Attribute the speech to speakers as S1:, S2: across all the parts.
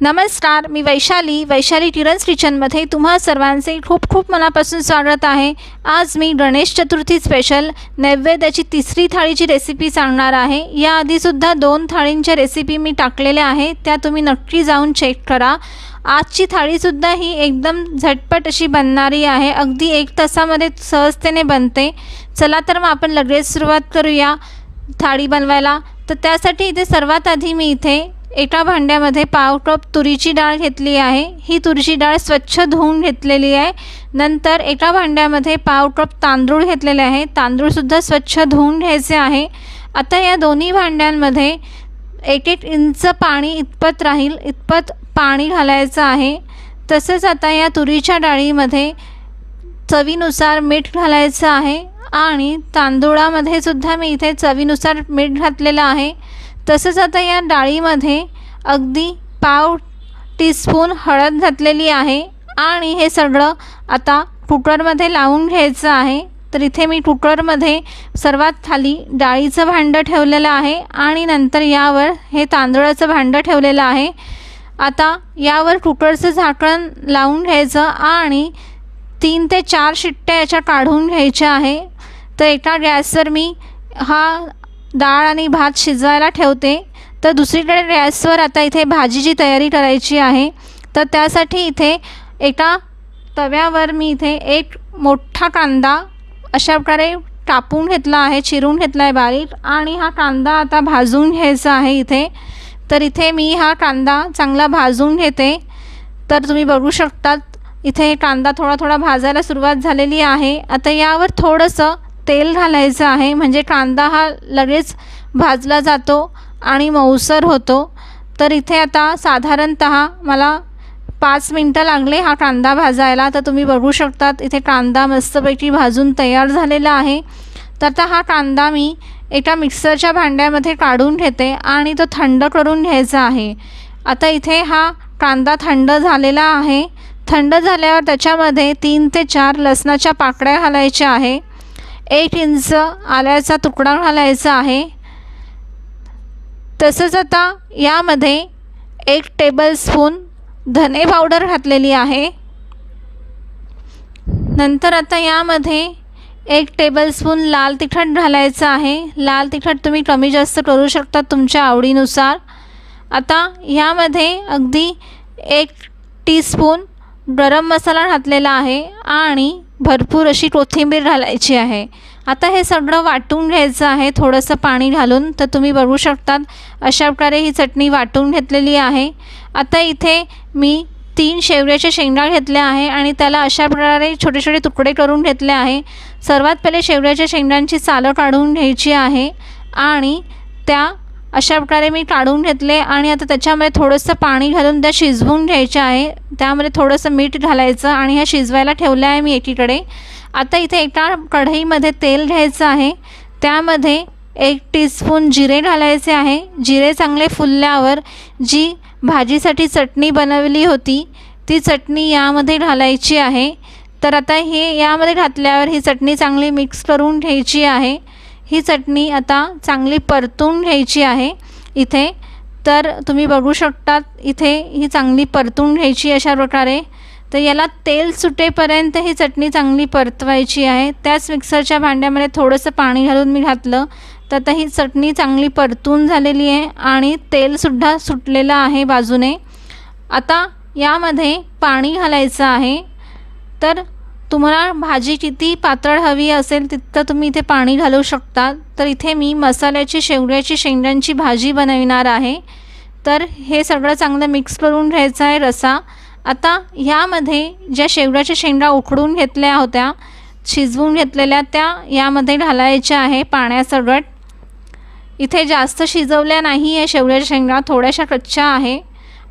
S1: नमस्कार मी वैशाली. वैशाली टिरन्स किचनमध्ये तुम्हा सर्वांचे खूप खूप मनापासून स्वागत आहे. आज मी गणेश चतुर्थी स्पेशल नैवेद्याची तिसरी थाळीची रेसिपी सांगणार आहे. याआधीसुद्धा दोन थाळींच्या रेसिपी मी टाकलेल्या आहे त्या तुम्ही नक्की जाऊन चेक करा. आजची थाळीसुद्धा ही एकदम झटपट अशी बनणारी आहे. अगदी एक तासामध्ये सहजतेने बनते. चला तर मग आपण लगेच सुरुवात करूया थाळी बनवायला. तर त्यासाठी इथे सर्वात आधी मी इथे एका भांड्यामध्ये पाव कप तुरीची डाळ घेतली आहे. ही तुरीची डाळ स्वच्छ धुवून घेतलेली आहे. नंतर एका भांड्यामध्ये पाव कप तांदूळ घेतलेले आहे. तांदूळसुद्धा स्वच्छ धुवून घ्यायचे आहे. आता या दोन्ही भांड्यांमध्ये एक एक इंच पाणी इतपत राहील इतपत पाणी घालायचं आहे. तसंच आता या तुरीच्या डाळीमध्ये चवीनुसार मीठ घालायचं आहे. आणि तांदुळामध्ये सुद्धा मी इथे चवीनुसार मीठ घातलेलं आहे. तसंच आता या डाळीमध्ये अगदी पाव टीस्पून हळद घातलेली आहे आणि हे सगळं आता कुकरमध्ये लावून घ्यायचं आहे. तर इथे मी कुकरमध्ये सर्वात खाली डाळीचं भांडं ठेवलेलं आहे आणि नंतर यावर हे तांदळाचं भांडं ठेवलेलं आहे. आता यावर कुकरचं झाकण लावून घ्यायचं आणि तीन ते चार शिट्ट्या याच्या काढून घ्यायच्या आहे. तर एका गॅसवर मी हा डाळ आणि भात शिजवायला ठेवते. तर दुसरीकडे गॅसवर आता इथे भाजीची तयारी करायची आहे. तर त्यासाठी इथे एका तव्यावर मी इथे एक मोठा कांदा अशा प्रकारे कापून घेतला आहे चिरून घेतला आहे बारीक. आणि हा कांदा आता भाजून घ्यायचा आहे इथे. तर इथे मी हा कांदा चांगला भाजून घेते. तर तुम्ही बघू शकतात इथे कांदा थोडा थोडा भाजायला सुरुवात झालेली आहे. आता यावर थोडंसं तेल घालायचं आहे. म्हणजे कांदा हा लगेच भाजला जातो आणि मऊसर होतो. तर इथे आता साधारणत मला पाच मिनटं लागले हा कांदा भाजायला. तर तुम्ही बघू शकतात इथे कांदा मस्तपैकी भाजून तयार झालेला आहे. तर आता हा कांदा मी एका मिक्सरच्या भांड्यामध्ये काढून घेते आणि तो थंड करून घ्यायचा आहे. आता इथे हा कांदा थंड झालेला आहे. थंड झाल्यावर त्याच्यामध्ये तीन ते चार लसणाच्या पाकळ्या घालायच्या आहे. एक इंच आल्याचा तुकडा घालायचा आहे. तसंच आता यामध्ये एक टेबलस्पून धने पावडर घातलेली आहे. नंतर आता यामध्ये एक टेबलस्पून लाल तिखट घालायचं आहे. लाल तिखट तुम्ही कमी जास्त करू शकता तुमच्या आवडीनुसार. आता यामध्ये अगदी एक टीस्पून गरम मसाला घातलेला आहे आणि भरपूर अशी कोथिंबीर घालायची आहे. आता हे सगळं वाटून घ्यायचं आहे. थोडंसं पाणी घालून तर तुम्ही बघू शकतात अशा प्रकारे ही चटणी वाटून घेतलेली आहे. आता इथे मी तीन शेवग्याच्या शेंगा घेतल्या आहे आणि त्याला अशा प्रकारे छोटे छोटे तुकडे करून घेतले आहे. सर्वात पहिले शेवग्याच्या शेंगांची सालं काढून घ्यायची आहे आणि त्या अशा प्रकारे मी काढून घेतले आणि आता त्याच्यामध्ये थोडंसं पाणी घालून त्या शिजवून घ्यायच्या आहे. त्यामध्ये थोडंसं मीठ घालायचं आणि ह्या शिजवायला ठेवलं आहे मी एकीकडे. आता इथे एका कढईमध्ये तेल घ्यायचं आहे. त्यामध्ये एक टीस्पून जिरे घालायचे आहे. जिरे चांगले फुलल्यावर जी भाजीसाठी चटणी बनवली होती ती चटणी यामध्ये घालायची आहे. तर आता हे यामध्ये घातल्यावर ही चटणी चांगली मिक्स करून घ्यायची आहे. ही चटणी आता चांगली परतून घ्यायची आहे. इथे तर तुम्ही बघू शकतात इथे ही चांगली परतून घ्यायची अशा प्रकारे. तर याला तेल सुटेपर्यंत ही चटणी चांगली परतवायची आहे. त्याच मिक्सरच्या भांड्यामध्ये थोडंसं पाणी घालून मी घातलं. तर आता ही चटणी चांगली परतून झालेली आहे आणि तेलसुद्धा सुटलेलं आहे बाजूने. आता यामध्ये पाणी घालायचं आहे. तर तुम्हाला भाजी किती पातळ हवी असेल तिथं तुम्ही इथे पाणी घालू शकता. तर इथे मी मसाल्याची शेवड्याची शेंगांची भाजी बनविणार आहे. तर हे सगळं चांगलं मिक्स करून घ्यायचं आहे रसा. आता ह्यामध्ये ज्या शेवड्याच्या शेंगा उकडून घेतल्या होत्या शिजवून घेतलेल्या त्या यामध्ये घालायच्या आहे पाण्यासगट. इथे जास्त शिजवल्या नाही आहे शेवड्याच्या शेंगा थोड्याशा कच्च्या आहे.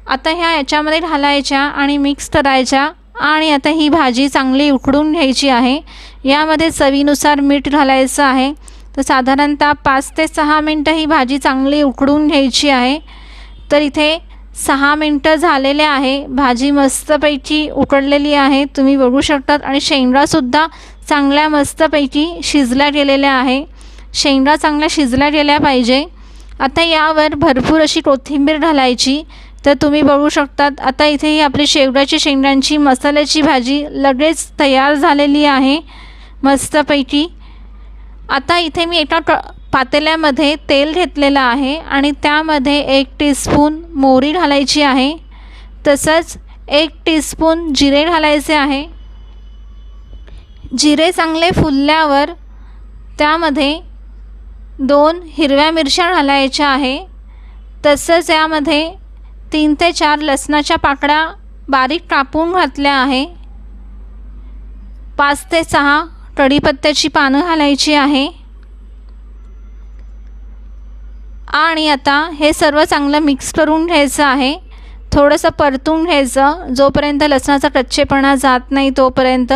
S1: आता ह्या याच्यामध्ये घालायच्या आणि मिक्स करायच्या. आणि आता ही भाजी चांगली उकडून घ्यायची आहे. यामध्ये चवीनुसार मीठ घालायचं आहे. तर साधारणतः पाच ते सहा मिनटं ही भाजी चांगली उकडून घ्यायची आहे. तर इथे सहा मिनटं झालेले आहे. भाजी मस्तपैकी उकडलेली आहे. तुम्ही बघू शकतात. आणि शेंगासुद्धा चांगल्या मस्तपैकी शिजल्या गेलेल्या आहे. शेंगा चांगल्या शिजल्या गेल्या पाहिजे. आता यावर भरपूर अशी कोथिंबीर घालायची. तर तुम्ही बघू शकतात आता इथे ही आपली शेवग्याची शेंगांची मसाल्याची भाजी लगेच तयार झालेली आहे मस्तपैकी आता इथे मी एका क पातेल्यामध्ये तेल घेतलेलं आहे आणि त्यामध्ये एक टीस्पून मोहरी घालायची आहे तसंच एक टीस्पून जिरे घालायचे आहे. जिरे चांगले फुलल्यावर त्यामध्ये दोन हिरव्या मिरच्या घालायच्या आहे तसंच यामध्ये तीन ते चार लसणाच्या पाकळ्या बारीक कापून घातल्या आहे. पाच ते सहा कढीपत्त्याची पानं घालायची आहे. आणि आता हे सर्व चांगलं मिक्स करून घ्यायचं आहे. थोडंसं परतून घ्यायचं. जोपर्यंत लसणाचा कच्चेपणा जात नाही तोपर्यंत.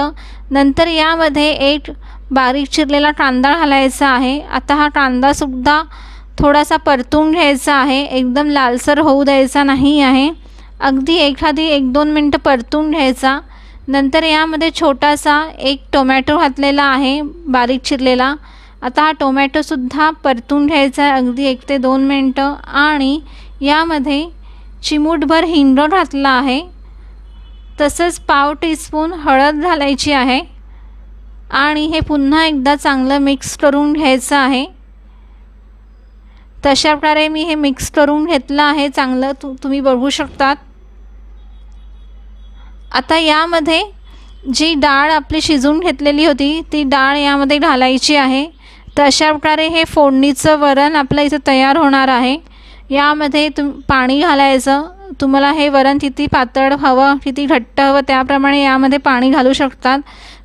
S1: नंतर यामध्ये एक बारीक चिरलेला कांदा घालायचा आहे. आता हा कांदासुद्धा थोडासा परतून घ्यायचा आहे. एकदम लालसर होऊ द्यायचा नाही आहे. अगदी एखादी एक दोन मिनटं परतून घ्यायचा. नंतर यामध्ये छोटासा एक टोमॅटो घातलेला आहे बारीक चिरलेला. आता हा टोमॅटोसुद्धा परतून घ्यायचा आहे अगदी एक ते दोन मिनटं. आणि यामध्ये चिमूटभर हिंग घातला आहे. तसंच पाव टीस्पून हळद घालायची आहे. आणि हे पुन्हा एकदा चांगलं मिक्स करून घ्यायचं आहे. तशा प्रकारे मी हे मिक्स करून घेतलं आहे. चांगलं तु तुम्ही बघू शकतात. आता यामध्ये जी डाळ आपली शिजवून घेतलेली होती ती डाळ यामध्ये घालायची आहे. तर अशा प्रकारे हे फोडणीचं वरण आपलं इथं तयार होणार आहे. यामध्ये तुम पाणी घालायचं. तुम्हाला हे वरण किती पातळ हवं किती घट्ट हवं त्याप्रमाणे यामध्ये पाणी घालू शकतात.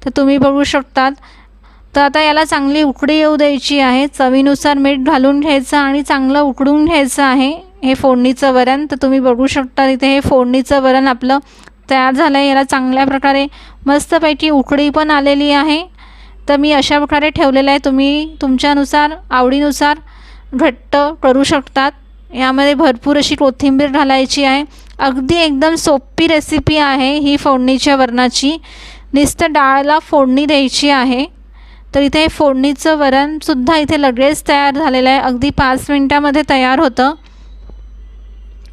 S1: तर तुम्ही बघू शकतात. तर आता याला चांगली उकडी येऊ द्यायची आहे. चवीनुसार मीठ घालून घ्यायचं आणि चांगलं उकडून घ्यायचं आहे. हे फोडणीचं वरण तर तुम्ही बघू शकता इथे हे फोडणीचं वरण आपलं तयार झालं आहे याला चांगल्या प्रकारे मस्तपैकी उकडी पण आलेली आहे. तर मी अशा प्रकारे ठेवलेलं आहे. तुम्ही तुमच्यानुसार आवडीनुसार घट्ट करू शकतात. यामध्ये भरपूर अशी कोथिंबीर घालायची आहे. अगदी एकदम सोपी रेसिपी आहे ही फोडणीच्या वरणाची. नुसतं डाळला फोडणी द्यायची आहे. तर इथे फोडणीचं वरणसुद्धा इथे लगेच तयार झालेलं आहे. अगदी पाच मिनटामध्ये तयार होतं.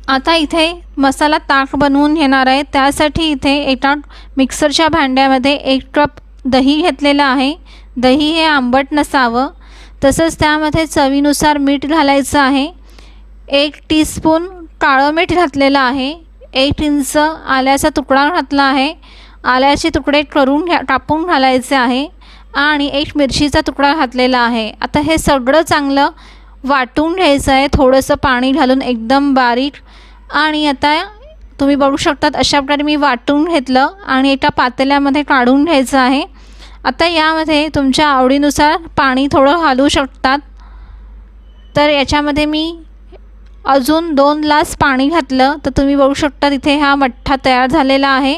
S1: आता इथे मसाला ताक बनवून घेणार आहे. त्यासाठी इथे एका मिक्सरच्या भांड्यामध्ये एक कप दही घेतलेलं आहे. दही हे आंबट नसावं. तसंच त्यामध्ये चवीनुसार मीठ घालायचं आहे. एक टीस्पून काळं मीठ घातलेलं आहे. एक इंच आल्याचा तुकडा घातला आहे. आल्याचे तुकडे करून घ्या कापून घालायचे आहे. आणि एक मिरचीचा तुकडा घातलेला आहे. आता हे सगळं चांगलं वाटून घ्यायचं आहे. थोडंसं पाणी घालून एकदम बारीक. आणि आता तुम्ही बघू शकतात अशा प्रकारे मी वाटून घेतलं आणि एका पातेल्यामध्ये काढून घ्यायचं आहे. आता यामध्ये तुमच्या आवडीनुसार पाणी थोडं घालू शकतात. तर याच्यामध्ये मी अजून दोन ग्लास पाणी घातलं. तर तुम्ही बघू शकता तिथे हा मठ्ठा तयार झालेला आहे.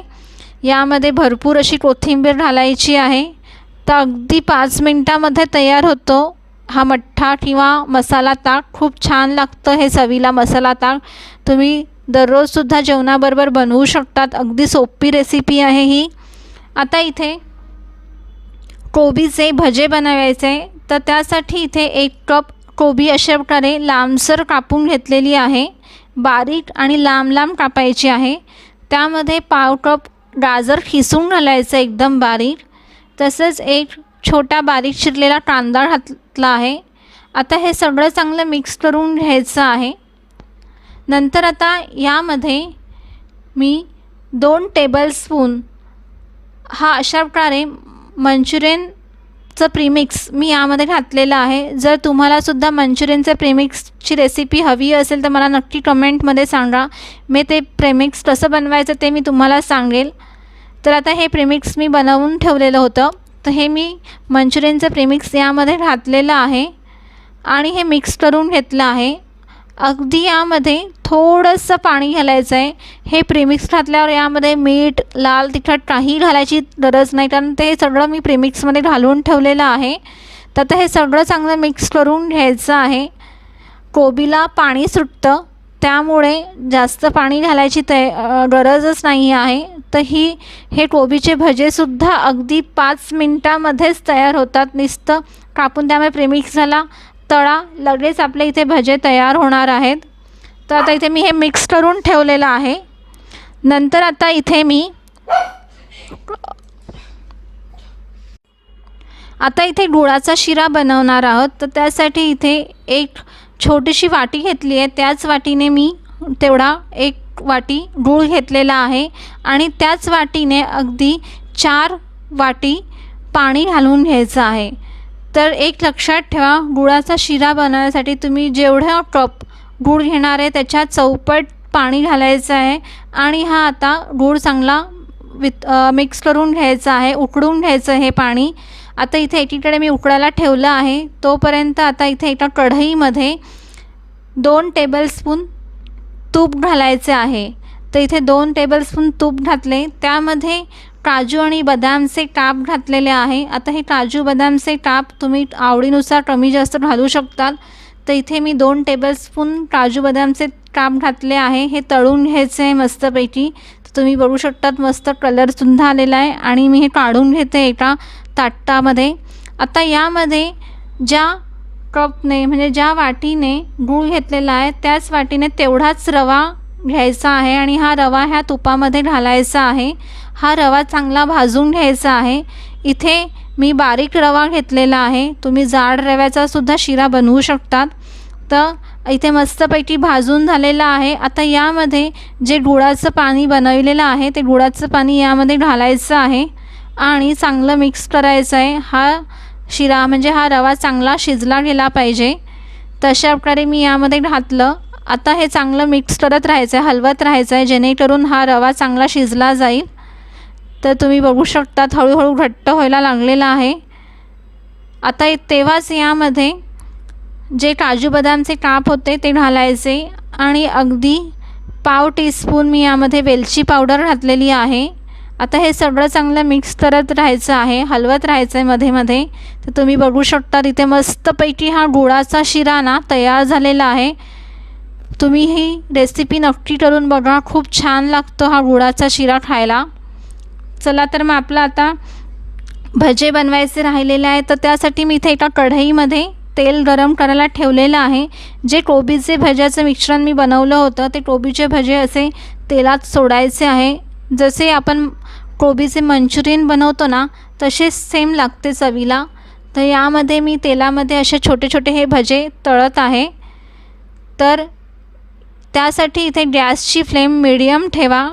S1: यामध्ये भरपूर अशी कोथिंबीर घालायची आहे. तर अगदी पाच मिनटामध्ये तयार होतो. हा मठ्ठा किंवा मसाला ताक खूप छान लागतं हे चवीला मसाला ताक. तुम्ही दररोजसुद्धा जेवणाबरोबर बनवू शकतात. अगदी सोपी रेसिपी आहे ही. आता इथे कोबीचे भजे बनवायचे. तर त्यासाठी इथे एक कप कोबी अशा प्रकारे लांबसर कापून घेतलेली आहे. बारीक आणि लांब लांब कापायची आहे. त्यामध्ये पाव कप गाजर खिसून घालायचं एकदम बारीक. तसंच एक छोटा बारीक चिरलेला कांदा घातला आहे. आता हे सगळं चांगलं मिक्स करून घ्यायचं आहे. नंतर आता यामध्ये मी दोन टेबलस्पून हा अशा प्रकारे मंचुरियनचं प्रीमिक्स मी यामध्ये घातलेलं आहे. जर तुम्हालासुद्धा मंचुरियनचं प्रीमिक्सची रेसिपी हवी असेल तर मला नक्की कमेंटमध्ये सांगा. मी ते प्रेमिक्स कसं बनवायचं ते मी तुम्हाला सांगेल. तर आता हे प्रेमिक्स मी बनवून ठेवलेलं होतं. तर हे मी मंचुरियनचं प्रेमिक्स यामध्ये घातलेलं आहे आणि हे मिक्स करून घेतलं आहे. अगदी यामध्ये थोडंसं पाणी घालायचं आहे. हे प्रेमिक्स घातल्यावर यामध्ये मीठ लाल तिखट काही घालायची गरज नाही कारण ते सगळं मी प्रेमिक्समध्ये घालून ठेवलेलं आहे. तर आता हे सगळं चांगलं मिक्स करून घ्यायचं आहे. कोबीला पाणी सुटतं. त्यामुळे जास्त पाणी घालायची तय गरजच नाही आहे. ही हे कोबीचे भजेसुद्धा अगदी पाच मिनटामध्येच तयार होतात. नुसतं कापून त्यामुळे प्रेमिक्स झाला तळा लगेच आपल्या इथे भजे तयार होणार आहेत. तर आता इथे मी हे मिक्स करून ठेवलेलं आहे. नंतर आता इथे मी आता इथे गुळाचा शिरा बनवणार आहोत. तर त्यासाठी इथे एक छोटीशी वाटी घेतली आहे. त्याच वाटीने मी तेवढा एक वाटी गूळ घेतलेला आहे आणि त्याच वाटीने अगदी चार वाटी पाणी घालून घ्यायचं आहे. तर एक लक्षात ठेवा गुळाचा शिरा बनवण्यासाठी तुम्ही जेवढा कप गूळ घेणार आहे त्याच्या चौपट पाणी घालायचं आहे आणि हा आता गूळ चांगला वित मिक्स करून घ्यायचा आहे उकडून घ्यायचं हे पाणी. आता इथे एकीकडे मी उकडायला ठेवलं आहे. तोपर्यंत आता इथे एका कढईमध्ये दोन टेबलस्पून तूप घालायचे आहे. तर इथे दोन टेबलस्पून तूप घातले. त्यामध्ये काजू आणि बदामचे काप घातलेले आहे. आता हे काजू बदामचे काप तुम्ही आवडीनुसार कमी जास्त घालू शकतात. तर इथे मी दोन टेबलस्पून काजू बदामचे काप घातले आहे. हे तळून घ्यायचे आहे मस्तपैकी. तर तुम्ही बघू शकतात मस्त कलरसुद्धा आलेला आहे. आणि मी हे काढून घेते एका ताटामध्ये. आता यामध्ये ज्या कपने म्हणजे ज्या वाटीने गूळ घेतलेला आहे त्याच वाटीने तेवढाच रवा घ्यायचा आहे आणि हा रवा ह्या तुपामध्ये घालायचा आहे. हा रवा चांगला भाजून घ्यायचा आहे. इथे मी बारीक रवा घेतलेला आहे. तुम्ही जाड रव्याचा सुद्धा शिरा बनवू शकतात. तर इथे मस्तपैकी भाजून झालेलं आहे. आता यामध्ये जे गुळाचं पाणी बनवलेलं आहे ते गुळाचं पाणी यामध्ये घालायचं आहे आणि चांगलं मिक्स करायचं आहे. हा शिरा म्हणजे हा रवा चांगला शिजला गेला पाहिजे. तशा प्रकारे मी यामध्ये घातलं. आता हे चांगलं मिक्स करत राहायचं आहे हलवत राहायचं आहे जेणेकरून हा रवा चांगला शिजला जाईल. तर तुम्ही बघू शकतात हळूहळू घट्ट व्हायला लागलेला आहे. आता तेव्हाच यामध्ये जे काजू बदामचे काप होते ते घालायचे आणि अगदी पाव टीस्पून मी यामध्ये वेलची पावडर घातलेली आहे. आता हे सगळं चांगलं मिक्स करत राहायचं आहे हलवत राहायचं आहे मध्ये मध्ये. तर तुम्ही बघू शकता तिथे मस्तपैकी हा गुळाचा शिरा ना तयार झालेला आहे. तुम्ही ही रेसिपी नक्की करून बघा खूप छान लागतो हा गुळाचा शिरा खायला. चला तर मग आपलं आता भजे बनवायचे राहिलेले आहे तर त्यासाठी मी इथे एका कढईमध्ये तेल गरम करायला ठेवलेलं आहे. जे कोबीचे भज्याचं मिश्रण मी बनवलं होतं ते कोबीचे भजे असे तेलात सोडायचे आहे. जसे आपण कोबीचे मंचुरियन बनवतो ना तसेच सेम लागते चवीला. तर यामध्ये मी तेलामध्ये असे छोटे छोटे हे भजे तळत आहे. तर त्यासाठी इथे गॅसची फ्लेम मिडियम ठेवा.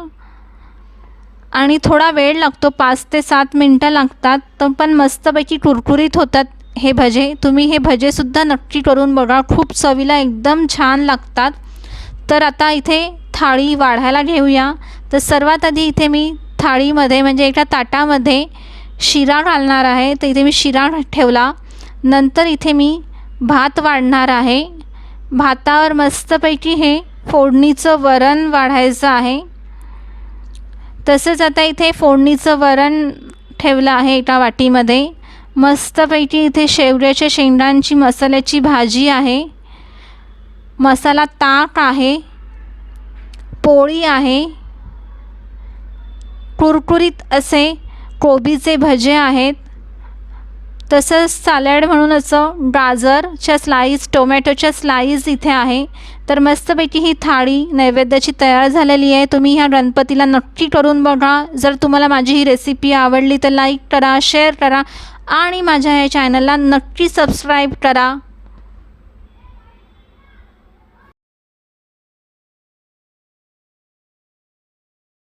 S1: आणि थोडा वेळ लागतो पाच ते सात मिनटं लागतात तर पण मस्तपैकी कुरकुरीत होतात हे भजे. तुम्ही हे भजेसुद्धा नक्की करून बघा खूप चवीला एकदम छान लागतात. तर आता इथे थाळी वाढायला घेऊया. तर सर्वात आधी इथे मी थाळीमध्ये म्हणजे एका ताटामध्ये शिरा घालणार आहे. तर इथे मी शिरा ठेवला. नंतर इथे मी भात वाढणार आहे. भातावर मस्तपैकी हे फोडणीचं वरण वाढायचं आहे. तसंच आता इथे फोडणीचं वरण ठेवलं आहे एका वाटीमध्ये. मस्तपैकी इथे शेवड्याच्या शेंगांची मसाल्याची भाजी आहे. मसाला ताक आहे. पोळी आहे. कुरकुरीत असे कोबीचे भजे आहेत. तसंच सॅलॅड म्हणून असं गाजरच्या स्लाईस टोमॅटोच्या स्लाईस इथे आहे. तर मस्तपैकी ही थाळी नैवेद्याची तयार झालेली आहे. तुम्ही ह्या गणपतीला नक्की करून बघा. जर तुम्हाला माझी ही रेसिपी आवडली तर लाईक करा शेअर करा आणि माझ्या ह्या चॅनलला नक्की सबस्क्राईब करा.